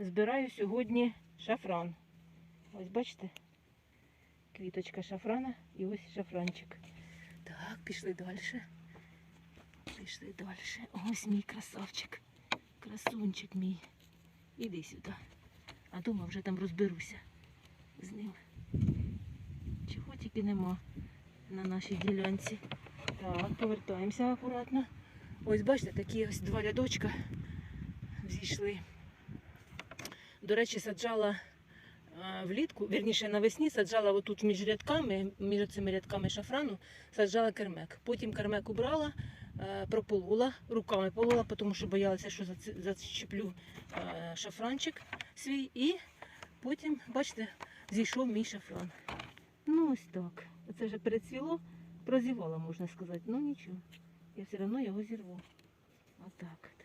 збираю сьогодні шафран. Ось бачите? Квіточка шафрана і ось шафранчик. Так, пішли далі. Пішли далі. Ось мій красавчик. Красунчик мій. Іди сюди. А дома вже там розберуся з ним. Чого тільки нема на нашій ділянці. Так, повертаємося акуратно. Ось бачите, такі ось два рядочка зійшли. До речі, саджала влітку, вірніше навесні, саджала отут між рядками, між цими рядками шафрану, саджала кермек. Потім кермек убрала, е, прополола, руками полола, тому що боялася, що зачеплю е, шафранчик свій. І потім, бачите, зійшов мій шафран. Ну ось так. Це вже перецвіло, прозівало, можна сказати. Ну нічого. Я все одно його зірву. Отак.